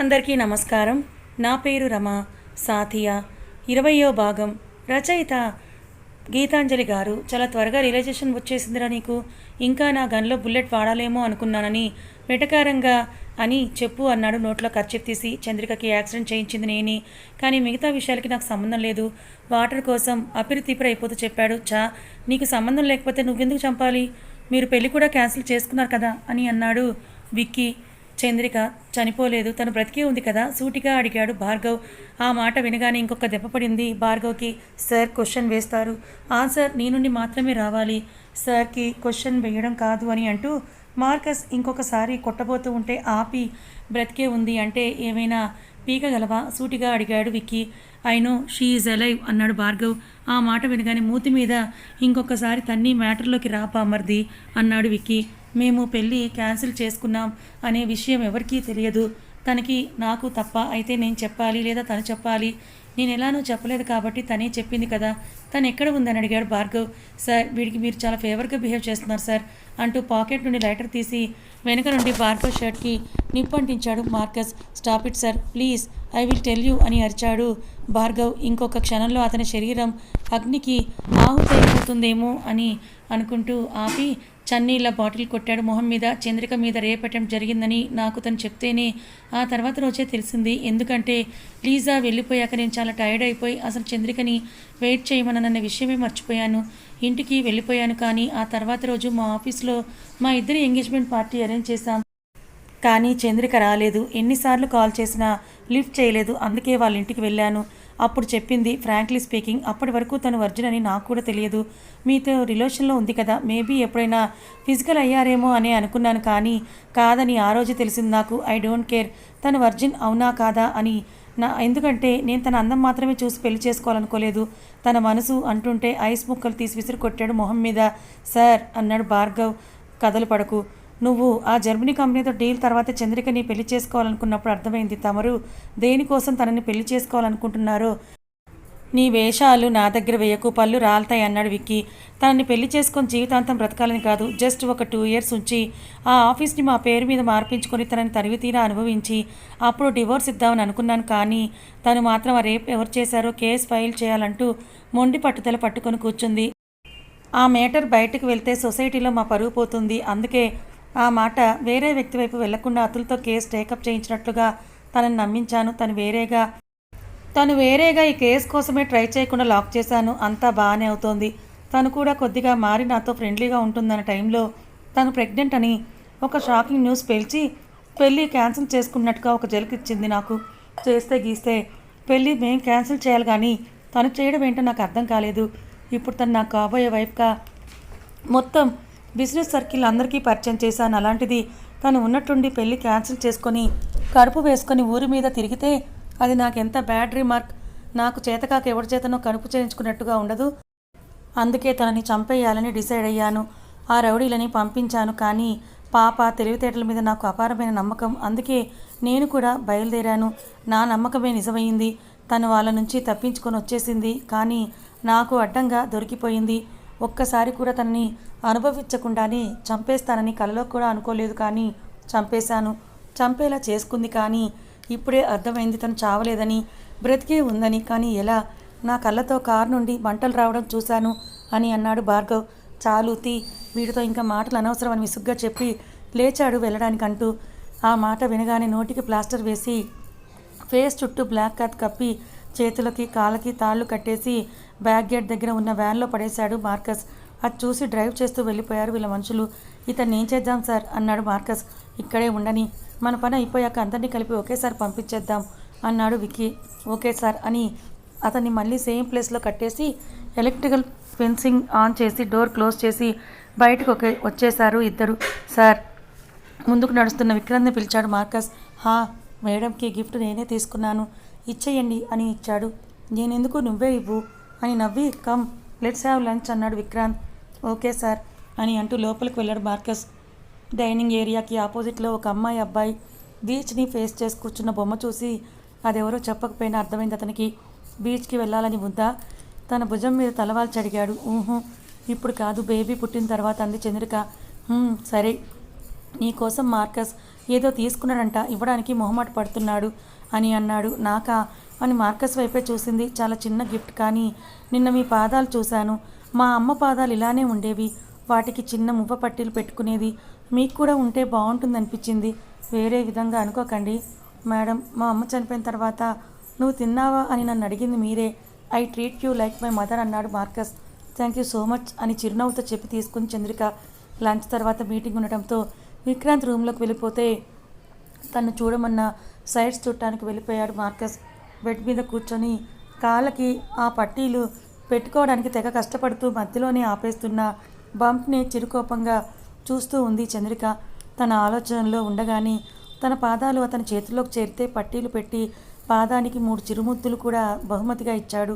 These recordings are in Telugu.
అందరికీ నమస్కారం. నా పేరు రమ. సాథియా. ఇరవయో భాగం. రచయిత గీతాంజలి గారు చాలా త్వరగా రియలైజేషన్ వచ్చేసిందిరా నీకు. ఇంకా నా గన్లో బుల్లెట్ వాడాలేమో అనుకున్నానని వెటకారంగా అని చెప్పు అన్నాడు నోట్లో ఖర్చు తీసి. చంద్రికకి యాక్సిడెంట్ చేయించింది నేని. కానీ మిగతా విషయాలకి నాకు సంబంధం లేదు. వాటర్ కోసం అపిరితిపిరి అయిపోతూ చెప్పాడు. చా నీకు సంబంధం లేకపోతే నువ్వెందుకు చంపాలి? మీరు పెళ్ళి కూడా క్యాన్సిల్ చేసుకున్నారు కదా అని అన్నాడు విక్కీ. చంద్రిక చనిపోలేదు. తను బ్రతికే ఉంది కదా? సూటిగా అడిగాడు భార్గవ్. ఆ మాట వినగానే ఇంకొక దెబ్బ పడింది. భార్గవ్కి సార్ క్వశ్చన్ వేస్తారు. ఆన్సర్ నీ నుండి మాత్రమే రావాలి. సార్కి క్వశ్చన్ వేయడం కాదు అని అంటూ మార్కస్ ఇంకొకసారి కొట్టబోతూ ఉంటే ఆపి బ్రతికే ఉంది అంటే ఏమైనా పీకగలవా? సూటిగా అడిగాడు Vicky. I know she is alive అన్నాడు భార్గవ్. ఆ మాట వినగానే మూతి మీద ఇంకొకసారి తన్ని మ్యాటర్లోకి రా పామర్ది అన్నాడు విక్కీ. మేము పెళ్ళి క్యాన్సిల్ చేసుకున్నాం అనే విషయం ఎవరికీ తెలియదు. తనకి నాకు తప్ప అయితే నేను చెప్పాలి లేదా తను చెప్పాలి. నేను ఎలానో చెప్పలేదు కాబట్టి తనే చెప్పింది కదా. తను ఎక్కడ ఉందని అడిగాడు భార్గవ్. సార్ వీడికి మీరు చాలా ఫేవర్గా బిహేవ్ చేస్తున్నారు సార్ అంటూ పాకెట్ నుండి లైటర్ తీసి వెనక నుండి భార్గవ్ షర్ట్కి నిప్పంటించాడు Marcus. Stop it sir please I will tell you అని అరిచాడు భార్గవ్. ఇంకొక క్షణంలో అతని శరీరం అగ్నికి ఆహుతైపోతుందేమో అని అనుకుంటూ ఆపి చన్నీళ్ళ బాటిల్ కొట్టాడు. మొహం మీద చంద్రిక మీద రేపటం జరిగిందని నాకు తను చెప్తేనే ఆ తర్వాత రోజే తెలిసింది. ఎందుకంటే లీజా వెళ్ళిపోయాక నేను చాలా టైర్డ్ అయిపోయి అసలు చంద్రికని వెయిట్ చేయమనన్న విషయమే మర్చిపోయాను. ఇంటికి వెళ్ళిపోయాను కానీ ఆ తర్వాత రోజు మా ఆఫీస్లో మా ఇద్దరి ఎంగేజ్మెంట్ పార్టీ అరేంజ్ చేశాం. కానీ చంద్రిక రాలేదు. ఎన్నిసార్లు కాల్ చేసినా లిఫ్ట్ చేయలేదు. అందుకే వాళ్ళ ఇంటికి వెళ్ళాను. అప్పుడు చెప్పింది ఫ్రాంక్లీ స్పీకింగ్ అప్పటి వరకు తను వర్జిన్ అని నాకు కూడా తెలియదు. మీతో రిలేషన్లో ఉంది కదా మేబీ ఎప్పుడైనా ఫిజికల్ అయ్యారేమో అని అనుకున్నాను కానీ కాదని ఆ రోజు తెలిసింది నాకు. ఐ డోంట్ కేర్ తను వర్జిన్ అవునా కాదా అని. నా ఎందుకంటే నేను తన అందం మాత్రమే చూసి పెళ్ళి చేసుకోవాలనుకోలేదు. తన మనసు అంటుంటే ఐస్ ముక్కలు తీసి విసిరి కొట్టాడు మొహం మీద. సార్ అన్నాడు భార్గవ్ కథలు పడకు. నువ్వు ఆ జర్మనీ కంపెనీతో డీల్ తర్వాత చంద్రికని పెళ్ళి చేసుకోవాలనుకున్నప్పుడు అర్థమైంది. తమరు దేనికోసం తనని పెళ్ళి చేసుకోవాలనుకుంటున్నారో? నీ వేషాలు నా దగ్గర వేయకు పళ్ళు రాలుతాయి అన్నాడు విక్కీ. తనని పెళ్ళి చేసుకొని జీవితాంతం బ్రతకాలని కాదు. జస్ట్ ఒక టూ ఇయర్స్ ఉంచి ఆ ఆఫీస్ని మా పేరు మీద మార్పించుకొని తనని తరివి తీరా అనుభవించి అప్పుడు డివోర్స్ ఇద్దామని అనుకున్నాను కానీ తను మాత్రం ఆ రేపు ఎవరు చేశారో కేసు ఫైల్ చేయాలంటూ మొండి పట్టుదల పట్టుకొని కూర్చుంది. ఆ మేటర్ బయటకు వెళ్తే సొసైటీలో మా పరుగు పోతుంది. అందుకే ఆ మాట వేరే వ్యక్తి వైపు వెళ్ళకుండా అతులతో కేసు టేకప్ చేయించినట్లుగా తనని నమ్మించాను. తను వేరేగా తను వేరేగా ఈ కేసు కోసమే ట్రై చేయకుండా లాక్ చేశాను. అంతా బాగానే అవుతోంది. తను కూడా కొద్దిగా మారి నాతో ఫ్రెండ్లీగా ఉంటుందన్న టైంలో తను ప్రెగ్నెంట్ అని ఒక షాకింగ్ న్యూస్ పేల్చి పెళ్ళి క్యాన్సిల్ చేసుకున్నట్టుగా ఒక జలుకు ఇచ్చింది నాకు. చేస్తే గీస్తే పెళ్ళి మేం క్యాన్సిల్ చేయాలి కానీ తను చేయడం ఏంటో నాకు అర్థం కాలేదు. ఇప్పుడు తను నాకు కాబోయే వైఫ్గా మొత్తం బిజినెస్ సర్కిల్ అందరికీ పరిచయం చేశాను. అలాంటిది తను ఉన్నట్టుండి పెళ్ళి క్యాన్సిల్ చేసుకొని కడుపు వేసుకొని ఊరి మీద తిరిగితే అది నాకు ఎంత బ్యాడ్ రిమార్క్. నాకు చేతకాక ఎవరి చేతనో కడుపు చేయించుకున్నట్టుగా ఉండదు. అందుకే తనని చంపేయాలని డిసైడ్ అయ్యాను. ఆ రౌడీలని పంపించాను కానీ పాప తెలివితేటల మీద నాకు అపారమైన నమ్మకం. అందుకే నేను కూడా బయలుదేరాను. నా నమ్మకమే నిజమైంది. తను వాళ్ళ నుంచి తప్పించుకొని వచ్చేసింది. కానీ నాకు అడ్డంగా దొరికిపోయింది. ఒక్కసారి కూడా తనని అనుభవించకుండానే చంపేస్తానని కలలో కూడా అనుకోలేదు కానీ చంపేశాను. చంపేలా చేసుకుంది కానీ ఇప్పుడే అర్థమైంది తను చావలేదని బ్రతికే ఉందని కానీ ఎలా? నా కళ్ళతో కారు నుండి మంటలు రావడం చూశాను అని అన్నాడు భార్గవ్. చాలు తీ వీడితో ఇంకా మాటలు అనవసరం అని విసుగ్గా చెప్పి లేచాడు వెళ్ళడానికంటూ. ఆ మాట వినగానే నోటికి ప్లాస్టర్ వేసి ఫేస్ చుట్టూ బ్లాక్ క్లాత్ కప్పి చేతులకి కాళ్ళకి తాళ్ళు కట్టేసి బ్యాక్ గేట్ దగ్గర ఉన్న వ్యాన్లో పడేశాడు మార్కస్. అది చూసి డ్రైవ్ చేస్తూ వెళ్ళిపోయారు వీళ్ళ మనుషులు. ఇతన్ని ఏం చేద్దాం సార్? అన్నాడు మార్కస్. ఇక్కడే ఉండని మన పని అయిపోయాక అందరినీ కలిపి ఒకేసారి పంపించేద్దాం అన్నాడు విక్కీ. ఓకే సార్ అని అతన్ని మళ్ళీ సేమ్ ప్లేస్లో కట్టేసి ఎలక్ట్రికల్ ఫెన్సింగ్ ఆన్ చేసి డోర్ క్లోజ్ చేసి బయటకు ఒకే వచ్చేశారు ఇద్దరు. సార్ ముందుకు నడుస్తున్న విక్రాంత్ని పిలిచాడు మార్కస్. హా మేడంకి గిఫ్ట్ నేనే తీసుకున్నాను. ఇచ్చేయండి అని ఇచ్చాడు. నేనెందుకు నువ్వే ఇవ్వు? అని నవ్వి కమ్ లెట్స్ హ్యావ్ లంచ్ అన్నాడు విక్రాంత్. ఓకే సార్ అని అంటూ లోపలికి వెళ్ళాడు మార్కస్. డైనింగ్ ఏరియాకి ఆపోజిట్లో ఒక అమ్మాయి అబ్బాయి బీచ్ని ఫేస్ చేసి కూర్చున్న బొమ్మ చూసి అదెవరో చెప్పకపోయినా అర్థమైంది అతనికి. బీచ్కి వెళ్ళాలని ఉందా తన భుజం మీద తలవాల్చి అడిగాడు. ఊహు ఇప్పుడు కాదు బేబీ పుట్టిన తర్వాత అంది చంద్రిక. సరే. నీకోసం మార్కస్ ఏదో తీసుకున్నాడంట ఇవ్వడానికి మొహమాట పడుతున్నాడు అని అన్నాడు. నాకా? అని మార్కస్ వైపే చూసింది. చాలా చిన్న గిఫ్ట్ కానీ నిన్న మీ పాదాలు చూశాను. మా అమ్మ పాదాలు ఇలానే ఉండేవి. వాటికి చిన్న మువ్వ పట్టీలు పెట్టుకునేది. మీకు కూడా ఉంటే బాగుంటుంది అనిపించింది వేరే విధంగా అనుకోకండి. మేడం మా అమ్మ చనిపోయిన తర్వాత నువ్వు తిన్నావా అని నన్ను అడిగింది మీరే. I treat you like my mother అన్నాడు Marcus. Thank you so much అని చిరునవ్వుతో చెప్పి తీసుకుని చంద్రిక లంచ్ తర్వాత మీటింగ్ ఉండటంతో విక్రాంత్ రూమ్లోకి వెళ్ళిపోతే తను చూడమన్న సైడ్స్ చూడటానికి వెళ్ళిపోయాడు మార్కస్. బెడ్ మీద కూర్చొని కాళ్ళకి ఆ పట్టీలు పెట్టుకోవడానికి తెగ కష్టపడుతూ మధ్యలోనే ఆపేస్తున్న బంప్ని చిరుకోపంగా చూస్తూ ఉంది చంద్రిక. తన ఆలోచనలో ఉండగానే తన పాదాలు అతని చేతిలోకి చేరితే పట్టీలు పెట్టి పాదానికి మూడు చిరుముద్దులు కూడా బహుమతిగా ఇచ్చాడు.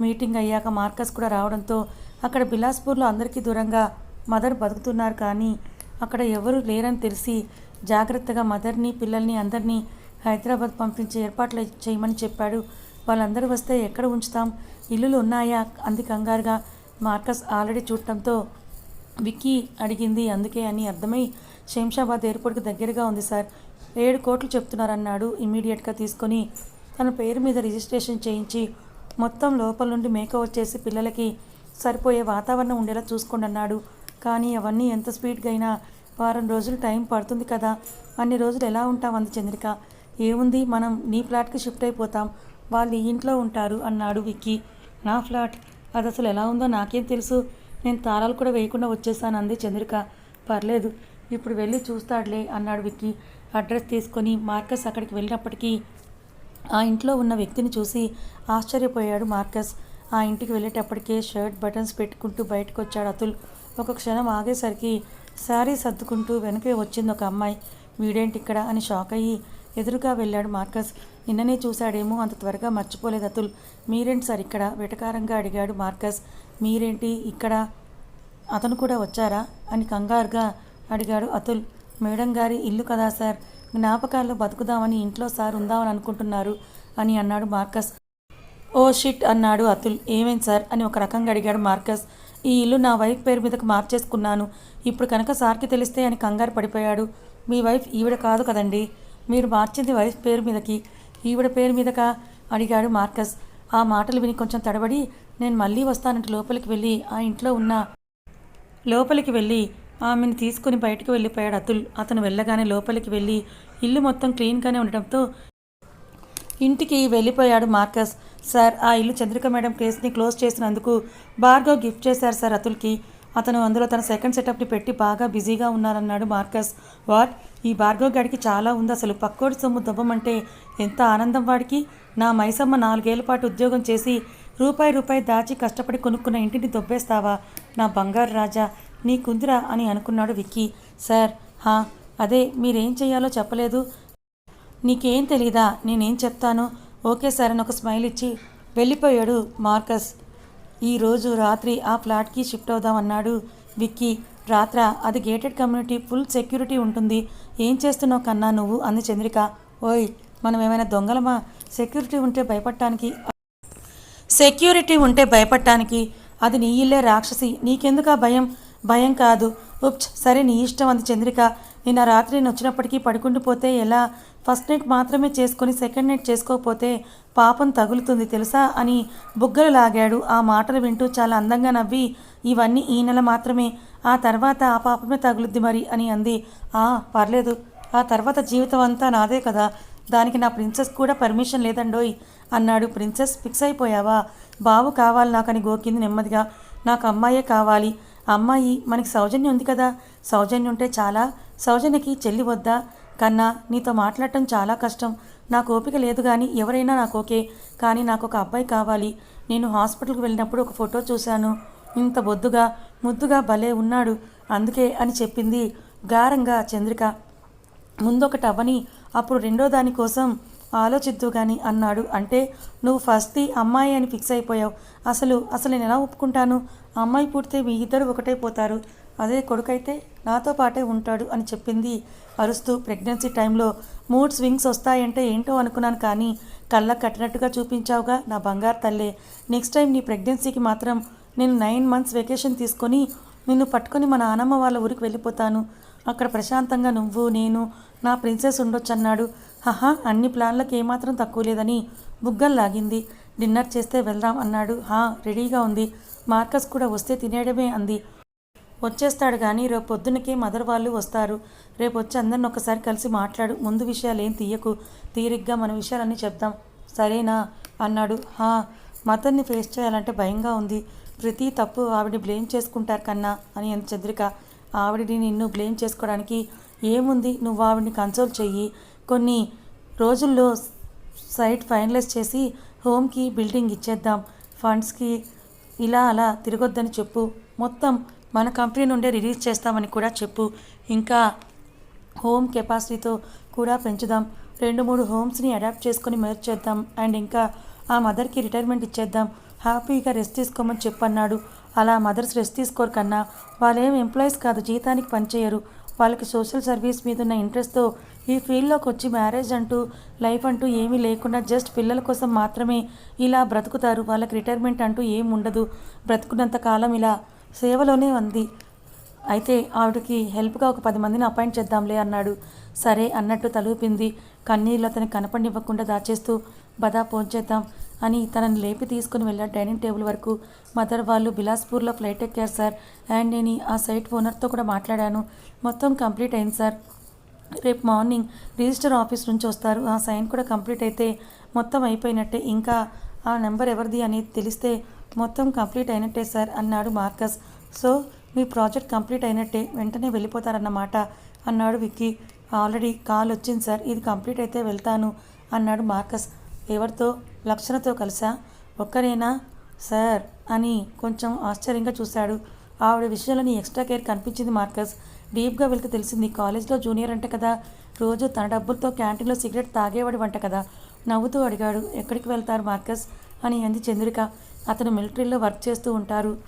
మీటింగ్ అయ్యాక మార్కస్ కూడా రావడంతో అక్కడ బిలాస్పూర్లో అందరికీ దూరంగా మదర్ బతుకుతున్నారు కానీ అక్కడ ఎవరు లేరని తెలిసి జాగ్రత్తగా మదర్ని పిల్లల్ని అందరినీ హైదరాబాద్ పంపించే ఏర్పాట్లు చేయమని చెప్పాడు. వాళ్ళందరూ వస్తే ఎక్కడ ఉంచుతాం? ఇల్లులు ఉన్నాయా? అంది కంగారుగా. మార్కస్ ఆల్రెడీ చూడటంతో విక్కీ అడిగింది. అందుకే అని అర్థమై శంషాబాద్ ఎయిర్పోర్ట్కి దగ్గరగా ఉంది సార్. ఏడు కోట్లు చెప్తున్నారన్నాడు ఇమ్మీడియట్గా తీసుకొని. తన పేరు మీద రిజిస్ట్రేషన్ చేయించి మొత్తం లోపల నుండి మేకవర్ చేసి పిల్లలకి సరిపోయే వాతావరణం ఉండేలా చూసుకోండి అన్నాడు కానీ అవన్నీ ఎంత స్పీడ్గా అయినా వారం రోజులు టైం పడుతుంది కదా. అన్ని రోజులు ఎలా ఉంటాం చంద్రిక. ఏముంది? మనం నీ ఫ్లాట్కి షిఫ్ట్ అయిపోతాం. వాళ్ళు ఈ ఇంట్లో ఉంటారు అన్నాడు విక్కీ. నా ఫ్లాట్? అది అసలు ఎలా ఉందో నాకేం తెలుసు. నేను తాళాలు కూడా వేయకుండా వచ్చేసాను అంది చంద్రిక. పర్లేదు ఇప్పుడు వెళ్ళి చూస్తాడులే అన్నాడు విక్కీ. అడ్రస్ తీసుకొని మార్కస్ అక్కడికి వెళ్ళినప్పటికీ ఆ ఇంట్లో ఉన్న వ్యక్తిని చూసి ఆశ్చర్యపోయాడు మార్కస్. ఆ ఇంటికి వెళ్ళేటప్పటికే షర్ట్ బటన్స్ పెట్టుకుంటూ బయటకు వచ్చాడు అతుల్. ఒక క్షణం ఆగేసరికి శారీ సర్దుకుంటూ వెనకే వచ్చింది ఒక అమ్మాయి. వీడేంటి ఇక్కడ అని షాక్ అయ్యి ఎదురుగా వెళ్ళాడు మార్కస్. నిన్ననే చూశాడేమో అంత త్వరగా మర్చిపోలేదు అతుల్. మీరేంటి సార్ ఇక్కడ? వెటకారంగా అడిగాడు మార్కస్. మీరేంటి ఇక్కడ? అతను కూడా వచ్చారా? అని కంగారుగా అడిగాడు అతుల్. మేడం గారి ఇల్లు కదా సార్. జ్ఞాపకాల్లో బతుకుదామని ఇంట్లో సార్ ఉందామని అనుకుంటున్నారు అని అన్నాడు మార్కస్. ఓ షిట్ అన్నాడు అతుల్. ఏమేం సార్? అని ఒక రకంగా అడిగాడు మార్కస్. ఈ ఇల్లు నా వైఫ్ పేరు మీదకు మార్చేసుకున్నాను. ఇప్పుడు కనుక సార్కి తెలిస్తే అని కంగారు పడిపోయాడు. మీ వైఫ్ ఈవిడ కాదు కదండి? మీరు మార్చింది వైఫ్ పేరు మీదకి. ఈవిడ పేరు మీదక? అడిగాడు మార్కస్. ఆ మాటలు విని కొంచెం తడబడి నేను మళ్ళీ వస్తానంటే లోపలికి వెళ్ళి ఆ ఇంట్లో ఉన్న లోపలికి వెళ్ళి ఆమెను తీసుకుని బయటకు వెళ్ళిపోయాడు అతుల్. అతను వెళ్ళగానే లోపలికి వెళ్ళి ఇల్లు మొత్తం క్లీన్గానే ఉండటంతో ఇంటికి వెళ్ళిపోయాడు మార్కస్. సార్ ఆ ఇల్లు చంద్రిక మేడం కేసుని క్లోజ్ చేసినందుకు భార్గవ్ గిఫ్ట్ చేశారు సార్ అతుల్కి. అతను అందులో తన సెకండ్ సెటప్ని పెట్టి బాగా బిజీగా ఉన్నారన్నాడు మార్కస్. వాట్? ఈ భార్గవ్ గడికి చాలా ఉంది అసలు. పక్కోడి సొమ్ము దవ్వమంటే ఎంత ఆనందం వాడికి? నా మైసమ్మ నాలుగేళ్ళ పాటు ఉద్యోగం చేసి రూపాయి రూపాయి దాచి కష్టపడి కొనుక్కున్న ఇంటిని దొబ్బేస్తావా? నా బంగారు రాజా నీ కుందిరా అని అనుకున్నాడు విక్కీ. సార్ హా అదే మీరేం చేయాలో చెప్పలేదు. నీకేం తెలీదా? నేనేం చెప్తాను? ఓకే సార్ అని ఒక స్మైల్ ఇచ్చి వెళ్ళిపోయాడు మార్కస్. ఈరోజు రాత్రి ఆ ఫ్లాట్కి షిఫ్ట్ అవుదామన్నాడు విక్కీ. రాత్ర అది గేటెడ్ కమ్యూనిటీ ఫుల్ సెక్యూరిటీ ఉంటుంది. ఏం చేస్తున్నావు కన్నా నువ్వు? అంది చంద్రిక. ఓయ్ మనం ఏమైనా దొంగలమా? సెక్యూరిటీ ఉంటే భయపడటానికి సెక్యూరిటీ ఉంటే భయపడటానికి. అది నీ ఇల్లే రాక్షసి. నీకెందుకా భయం? భయం కాదు. ఉప్చ్ సరే నీ ఇష్టం అంది చంద్రిక. నిన్న రాత్రి నేను వచ్చినప్పటికీ పడుకుండిపోతే ఎలా? ఫస్ట్ నైట్ మాత్రమే చేసుకొని సెకండ్ నైట్ చేసుకోకపోతే పాపం తగులుతుంది తెలుసా అని బుగ్గలు లాగాడు. ఆ మాటలు వింటూ చాలా అందంగా నవ్వి ఇవన్నీ ఈ నెల మాత్రమే. ఆ తర్వాత ఆ పాపమే తగులుద్ది మరి అని అంది. ఆ పర్లేదు. ఆ తర్వాత జీవితం అంతా నాదే కదా. దానికి నా ప్రిన్సెస్ కూడా పర్మిషన్ లేదండోయ్ అన్నాడు. ప్రిన్సెస్ ఫిక్స్ అయిపోయావా? బావు కావాలి నాకని గోకింది నెమ్మదిగా. నాకు అమ్మాయే కావాలి. అమ్మాయి మనకి సౌజన్యం ఉంది కదా. సౌజన్యం ఉంటే చాలా. సౌజన్యకి చెల్లి వద్దా? కన్నా నీతో మాట్లాడటం చాలా కష్టం. నాకు ఓపిక లేదు కానీ ఎవరైనా నాకు ఓకే కానీ నాకు ఒక అబ్బాయి కావాలి. నేను హాస్పిటల్కి వెళ్ళినప్పుడు ఒక ఫోటో చూశాను. ఇంత బొద్దుగా ముద్దుగా భలే ఉన్నాడు. అందుకే అని చెప్పింది గారంగా చంద్రిక. ముందొకటి అవ్వని అప్పుడు రెండో దాని కోసం ఆలోచిద్దు కానీ అన్నాడు. అంటే నువ్వు ఫస్ట్ది అమ్మాయి అని ఫిక్స్ అయిపోయావు. అసలు అసలు నేను ఎలా ఒప్పుకుంటాను? అమ్మాయి పుడితే మీ ఇద్దరు ఒకటైపోతారు అదే కొడుకైతే నాతో పాటే ఉంటాడు అని చెప్పింది. అరుస్తూ ప్రెగ్నెన్సీ టైంలో మూడ్ స్వింగ్స్ వస్తాయంటే ఏంటో అనుకున్నాను కానీ కళ్ళకు కట్టినట్టుగా చూపించావుగా నా బంగారు తల్లే. నెక్స్ట్ టైం నీ ప్రెగ్నెన్సీకి మాత్రం నేను నైన్ మంత్స్ వెకేషన్ తీసుకొని నిన్ను పట్టుకొని మా నానమ్మ వాళ్ళ ఊరికి వెళ్ళిపోతాను. అక్కడ ప్రశాంతంగా నువ్వు నేను నా ప్రిన్సెస్ ఉండొచ్చు అన్నాడు హహా అన్ని ప్లాన్లకు ఏమాత్రం తక్కువ లేదని బుగ్గలు లాగింది డిన్నర్ చేస్తే వెళ్దాం అన్నాడు. హా రెడీగా ఉంది. మార్కస్ కూడా వస్తే తినేయడమే అంది. వచ్చేస్తాడు కానీ రేపు పొద్దునకే మదర్ వాళ్ళు వస్తారు. రేపు వచ్చి అందరిని ఒకసారి కలిసి మాట్లాడు. ముందు విషయాలు ఏం తీయకు. తీరిగ్గా మన విషయాలన్నీ చెప్దాం. సరేనా? అన్నాడు. హా మదర్ని ఫేస్ చేయాలంటే భయంగా ఉంది. ప్రతి తప్పు ఆవిడ బ్లేమ్ చేసుకుంటారు కన్నా అని అంది చంద్రిక. ఆవిడని నిన్ను బ్లేమ్ చేసుకోవడానికి ఏముంది? నువ్వు ఆవిడని కన్సోల్ చెయ్యి. కొన్ని రోజుల్లో సైట్ ఫైనలైజ్ చేసి హోమ్కి బిల్డింగ్ ఇచ్చేద్దాం. ఫండ్స్కి ఇలా అలా తిరగొద్దని చెప్పు. మొత్తం మన కంపెనీ నుండే రిలీజ్ చేస్తామని కూడా చెప్పు. ఇంకా హోమ్ కెపాసిటీతో కూడా పెంచుదాం. రెండు మూడు హోమ్స్ని అడాప్ట్ చేసుకొని మెర్జ్ చేద్దాం. అండ్ ఇంకా ఆ మదర్కి రిటైర్మెంట్ ఇచ్చేద్దాం. హ్యాపీగా రెస్ట్ తీసుకోమని చెప్పన్నాడు. అలా మదర్స్ రెస్ట్ తీసుకోరు కన్నా వాళ్ళేం ఎంప్లాయీస్ కాదు జీతానికి పనిచేయరు. వాళ్ళకి సోషల్ సర్వీస్ మీద ఉన్న ఇంట్రెస్ట్తో ఈ ఫీల్డ్లోకి వచ్చి మ్యారేజ్ అంటూ లైఫ్ అంటూ ఏమీ లేకుండా జస్ట్ పిల్లల కోసం మాత్రమే ఇలా బ్రతుకుతారు. వాళ్ళకి రిటైర్మెంట్ అంటూ ఏం ఉండదు. బ్రతుకున్నంత కాలం ఇలా సేవలోనే ఉంది. అయితే ఆవిడకి హెల్ప్గా ఒక పది మందిని అపాయింట్ చేద్దాంలే అన్నాడు. సరే అన్నట్టు తలూపింది. కన్నీళ్ళు అతని కనపడివ్వకుండా దాచేస్తూ బదా చేద్దాం అని తనని లేపి తీసుకుని వెళ్ళాడు డైనింగ్ టేబుల్ వరకు. మదర్ వాళ్ళు బిలాస్పూర్లో ఫ్లైట్ ఎక్కారు సార్. అండ్ నేను ఆ సైట్ ఓనర్తో కూడా మాట్లాడాను. మొత్తం కంప్లీట్ అయింది సార్. రేపు మార్నింగ్ రిజిస్టర్ ఆఫీస్ నుంచి వస్తారు. ఆ సైన్ కూడా కంప్లీట్ అయితే మొత్తం అయిపోయినట్టే. ఇంకా ఆ నెంబర్ ఎవరిది అనేది తెలిస్తే మొత్తం కంప్లీట్ అయినట్టే సార్ అన్నాడు మార్కస్. సో మీ ప్రాజెక్ట్ కంప్లీట్ అయినట్టే వెంటనే వెళ్ళిపోతారన్నమాట అన్నాడు విక్కీ. ఆల్రెడీ కాల్ వచ్చింది సార్ ఇది కంప్లీట్ అయితే వెళ్తాను అన్నాడు మార్కస్. ఎవరితో? లక్షణతో కలిసా? ఒక్కరేనా? సార్ అని కొంచెం ఆశ్చర్యంగా చూశాడు. ఆవిడ విషయంలో నీ ఎక్స్ట్రా కేర్ కనిపించింది మార్కస్. డీప్గా వెళ్తే తెలిసింది. కాలేజ్లో జూనియర్ అంటే కదా రోజు తన డబ్బులతో క్యాంటీన్లో సిగరెట్ తాగేవాడి వంట కదా. నవ్వుతూ అడిగాడు. ఎక్కడికి వెళ్తారు మార్కస్? అని అంది చంద్రిక. అతను మిలిటరీలో వర్క్ చేస్తూ ఉంటారు.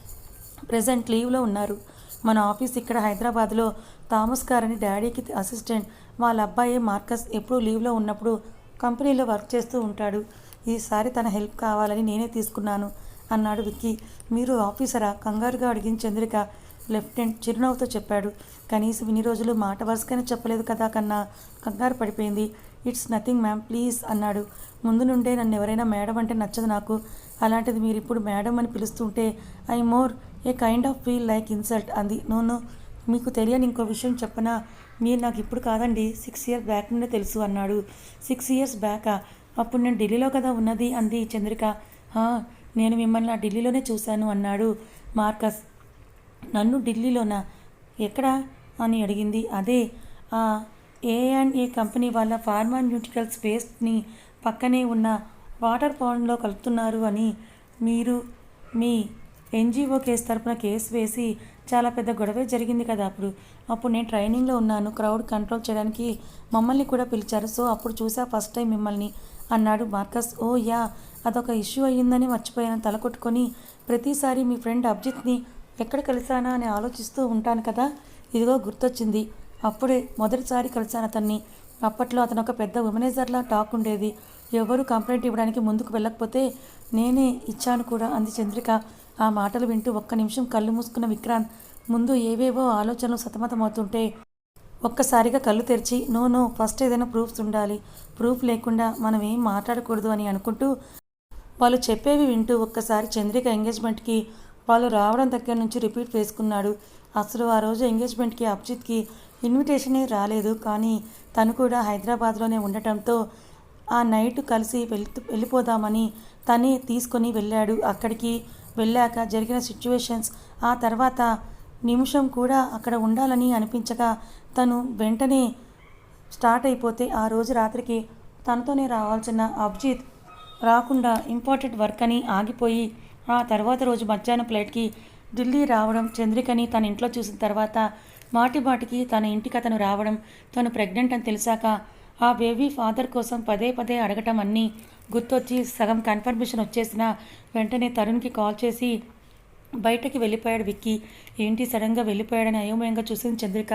ప్రజెంట్ లీవ్లో ఉన్నారు. మన ఆఫీస్ ఇక్కడ హైదరాబాద్లో. థామస్ గార్ అని డాడీకి అసిస్టెంట్. వాళ్ళ అబ్బాయి మార్కస్. ఎప్పుడూ లీవ్లో ఉన్నప్పుడు కంపెనీలో వర్క్ చేస్తూ ఉంటాడు. ఈసారి తన హెల్ప్ కావాలని నేనే తీసుకున్నాను అన్నాడు విక్కీ. మీరు ఆఫీసరా? కంగారుగా అడిగిన చంద్రిక. లెఫ్టినెంట్ చిరునవ్వుతో చెప్పాడు. కనీసం ఇన్ని రోజులు మాట వరుసగానే చెప్పలేదు కదా కన్నా కంగారు పడిపోయింది. ఇట్స్ నథింగ్ మ్యామ్ ప్లీజ్ అన్నాడు. ముందు నుండే నన్ను ఎవరైనా మేడం అంటే నచ్చదు నాకు. అలాంటిది మీరు ఇప్పుడు మేడం అని పిలుస్తుంటే I more a kind of feel like insult అంది. నోను మీకు తెలియని ఇంకో విషయం చెప్పనా? మీరు నాకు ఇప్పుడు కాదండి సిక్స్ ఇయర్స్ బ్యాక్ నుండే తెలుసు అన్నాడు. సిక్స్ ఇయర్స్ బ్యాకా? అప్పుడు నేను ఢిల్లీలో కదా ఉన్నది అంది చంద్రిక. నేను మిమ్మల్ని ఆ ఢిల్లీలోనే చూశాను అన్నాడు మార్కస్. నన్ను ఢిల్లీలోనా ఎక్కడ అని అడిగింది. అదే ఆ ఏ అండ్ ఏ కంపెనీ వాళ్ళ ఫార్మాన్యూటికల్స్ వేస్ట్ని పక్కనే ఉన్న వాటర్ పౌండ్లో కలుపుతున్నారు అని మీరు మీ ఎన్జిఓ కేసు తరపున కేసు వేసి చాలా పెద్ద గొడవే జరిగింది కదా అప్పుడు. అప్పుడు నేను ట్రైనింగ్లో ఉన్నాను. క్రౌడ్ కంట్రోల్ చేయడానికి మమ్మల్ని కూడా పిలిచారు. సో అప్పుడు చూసా ఫస్ట్ టైం మిమ్మల్ని అన్నాడు మార్కస్. ఓ యా అదొక ఇష్యూ అయ్యిందని మర్చిపోయాను. తల కొట్టుకొని ప్రతిసారి మీ ఫ్రెండ్ అభిజిత్ని ఎక్కడ కలిసానా అని ఆలోచిస్తూ ఉంటాను కదా? ఇదిగో గుర్తొచ్చింది. అప్పుడే మొదటిసారి కలిశాను అతన్ని. అప్పట్లో అతను ఒక పెద్ద ఉమెనైజర్లా టాక్ ఉండేది. ఎవరు కంప్లైంట్ ఇవ్వడానికి ముందుకు వెళ్ళకపోతే నేనే ఇచ్చాను కూడా అంది చంద్రిక. ఆ మాటలు వింటూ ఒక్క నిమిషం కళ్ళు మూసుకున్న విక్రాంత్ ముందు ఏవేవో ఆలోచనలు సతమతమవుతుంటే ఒక్కసారిగా కళ్ళు తెరిచి నో నో ఫస్ట్ ఏదైనా ప్రూఫ్స్ ఉండాలి. ప్రూఫ్ లేకుండా మనం ఏం మాట్లాడకూడదు అని అనుకుంటూ వాళ్ళు చెప్పేవి వింటూ ఒక్కసారి చంద్రిక ఎంగేజ్మెంట్కి వాళ్ళు రావడం దగ్గర నుంచి రిపీట్ వేసుకున్నాడు. అసలు ఆ రోజు ఎంగేజ్మెంట్కి అభిజిత్కి ఇన్విటేషనే రాలేదు. కానీ తను కూడా హైదరాబాద్లోనే ఉండటంతో ఆ నైట్ కలిసి వెళ్ళి వెళ్ళిపోదామని తనే తీసుకొని వెళ్ళాడు. అక్కడికి వెళ్ళాక జరిగిన సిచ్యువేషన్స్ ఆ తర్వాత నిమిషం కూడా అక్కడ ఉండాలని అనిపించగా తను వెంటనే స్టార్ట్ అయిపోతే ఆ రోజు రాత్రికి తనతోనే రావాల్సిన అభిజిత్ రాకుండా ఇంపార్టెంట్ వర్క్ అని ఆగిపోయి ఆ తర్వాత రోజు మధ్యాహ్నం ఫ్లైట్కి ఢిల్లీ రావడం చంద్రికని తన ఇంట్లో చూసిన తర్వాత మాటి మాటికి తన ఇంటికి అతను రావడం తను ప్రెగ్నెంట్ అని తెలిసాక ఆ బేబీ ఫాదర్ కోసం పదే పదే అడగటం అన్నీ గుర్తొచ్చి సగం కన్ఫర్మేషన్ వచ్చేసిన వెంటనే తరుణ్కి కాల్ చేసి బయటకి వెళ్ళిపోయాడు విక్కీ. ఏంటి సడన్గా వెళ్ళిపోయాడని అయోమయంగా చూసింది చంద్రిక.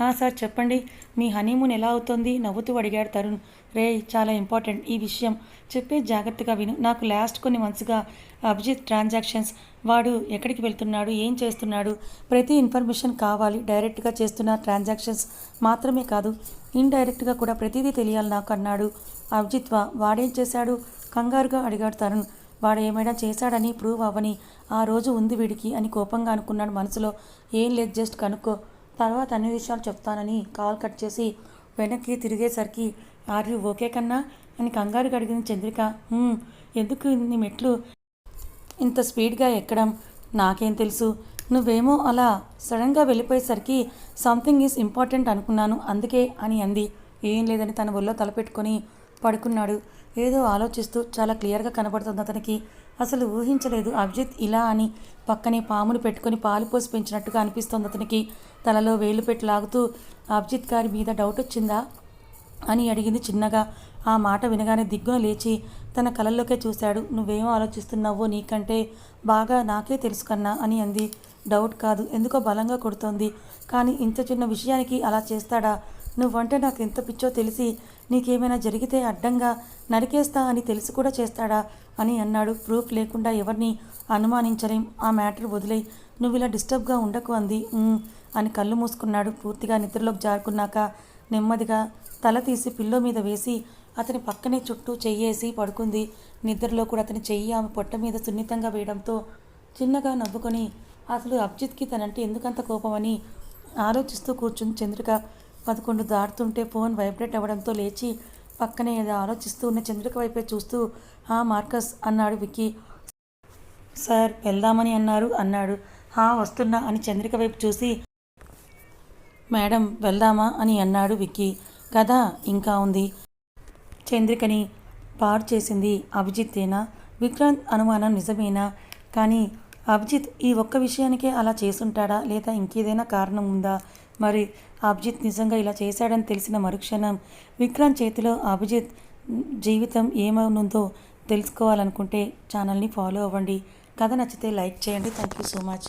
"హా సార్ చెప్పండి. మీ హనీమూన్ ఎలా అవుతుంది? నవ్వుతూ అడిగాడు తరుణ్. రే చాలా ఇంపార్టెంట్ ఈ విషయం. చెప్పే జాగ్రత్తగా విను. నాకు లాస్ట్ కొన్ని మంత్స్గా అభిజిత్ ట్రాన్సాక్షన్స్. వాడు ఎక్కడికి వెళ్తున్నాడు? ఏం చేస్తున్నాడు? ప్రతి ఇన్ఫర్మేషన్ కావాలి. డైరెక్ట్గా చేస్తున్న ట్రాన్సాక్షన్స్ మాత్రమే కాదు ఇండైరెక్ట్గా కూడా ప్రతిదీ తెలియాలి నాకు అన్నాడు. అభిజిత్వా వాడేం చేశాడు? కంగారుగా అడిగాడు తరుణ్. వాడు ఏమైనా చేశాడని ప్రూవ్ అవ్వని ఆ రోజు ఉంది వీడికి అని కోపంగా అనుకున్నాడు మనసులో. ఏం లేదు జస్ట్ కనుక్కో. తర్వాత అన్ని విషయాలు చెప్తానని కాల్ కట్ చేసి వెనక్కి తిరిగేసరికి ఆర్ యూ ఓకే కన్నా? అని కంగారుగా అడిగింది చంద్రిక. ఎందుకు ఇన్ని మెట్లు? ఇంత స్పీడ్గా ఎక్కడం? నాకేం తెలుసు. నువ్వేమో అలా సడన్గా వెళ్ళిపోయేసరికి సంథింగ్ ఈజ్ ఇంపార్టెంట్ అనుకున్నాను అందుకే అని అంది. ఏం లేదని తన ఒళ్ళో తలపెట్టుకొని పడుకున్నాడు. ఏదో ఆలోచిస్తూ చాలా క్లియర్గా కనబడుతుంది. అతనికి అసలు ఊహించలేదు. అభిజిత్ ఇలా అని పక్కనే పామును పెట్టుకొని పాలు పోసి పెంచినట్టుగా అనిపిస్తోంది అతనికి. తలలో వేలు పెట్టి లాగుతూ అభిజిత్ గారి మీద డౌట్ వచ్చిందా? అని అడిగింది చిన్నగా. ఆ మాట వినగానే దిగ్గున లేచి తన కలల్లోకే చూశాడు. నువ్వేం ఆలోచిస్తున్నావో నీకంటే బాగా నాకే తెలుసు కన్నా అని అంది. డౌట్ కాదు. ఎందుకో బలంగా కొడుతోంది. కానీ ఇంత చిన్న విషయానికి అలా చేస్తాడా? నువ్వంటే నాకు ఎంత పిచ్చో తెలిసి నీకేమైనా జరిగితే అడ్డంగా నరికేస్తా అని తెలిసి కూడా చేస్తాడా అని అన్నాడు. ప్రూఫ్ లేకుండా ఎవరిని అనుమానించలేం. ఆ మ్యాటర్ వదిలే నువ్వు ఇలా డిస్టర్బ్గా ఉండకు అంది. అని కళ్ళు మూసుకున్నాడు. పూర్తిగా నిద్రలోకి జారుకున్నాక నెమ్మదిగా తల తీసి పిల్లో మీద వేసి అతని పక్కనే చుట్టూ చెయ్యేసి పడుకుంది. నిద్రలో కూడా అతని చెయ్యి ఆమె పొట్ట మీద సున్నితంగా వేయడంతో చిన్నగా నవ్వుకొని అసలు అభిజిత్కి తనంటే ఎందుకంత కోపమని ఆలోచిస్తూ కూర్చుంది చంద్రిక. పదకొండు దాటుతుంటే ఫోన్ వైబ్రేట్ అవ్వడంతో లేచి పక్కనే ఏదో ఆలోచిస్తూ ఉన్న చంద్రిక వైపే చూస్తూ హా మార్కస్ అన్నాడు విక్కీ. సార్ వెళ్దామని అన్నారు అన్నాడు. హా వస్తున్నా అని చంద్రిక వైపు చూసి మేడం వెళ్దామా అని అన్నాడు విక్కీ. కథ ఇంకా ఉంది. చంద్రికని పాడు చేసింది అభిజిత్తేనా? విక్రాంత్ అనుమానం నిజమేనా? కానీ అభిజిత్ ఈ ఒక్క విషయానికే అలా చేసుంటాడా? లేదా ఇంకేదైనా కారణం ఉందా? మరి అభిజిత్ నిజంగా ఇలా చేశాడని తెలిసిన మరుక్షణం విక్రాంత్ చేతిలో అభిజిత్ జీవితం ఏమవునుందో తెలుసుకోవాలనుకుంటే ఛానల్ని ఫాలో అవ్వండి. కథ నచ్చితే లైక్ చేయండి. Thank you so much